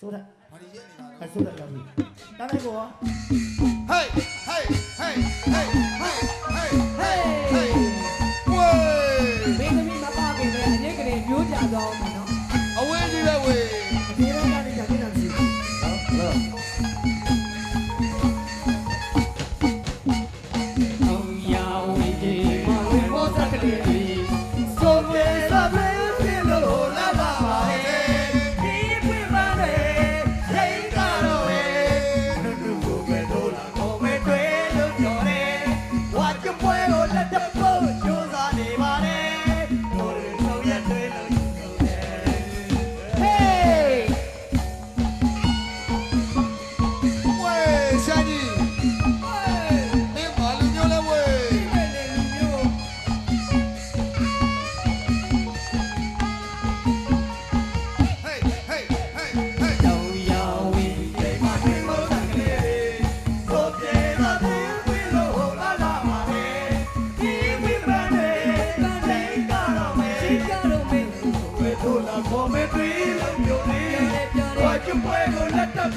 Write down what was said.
ဆိုတော့ဘာလို့ရက်နေတာလဲအဆိုတော့ရောက်ပြီတမ်းလိုက်ကောဟေးဟေးဟေးဟေးဟေးဟေးဟေးဟေးဝေးမင်းသမီးမပါခင်လည်းအရေးကလေးမျိုးကြတော့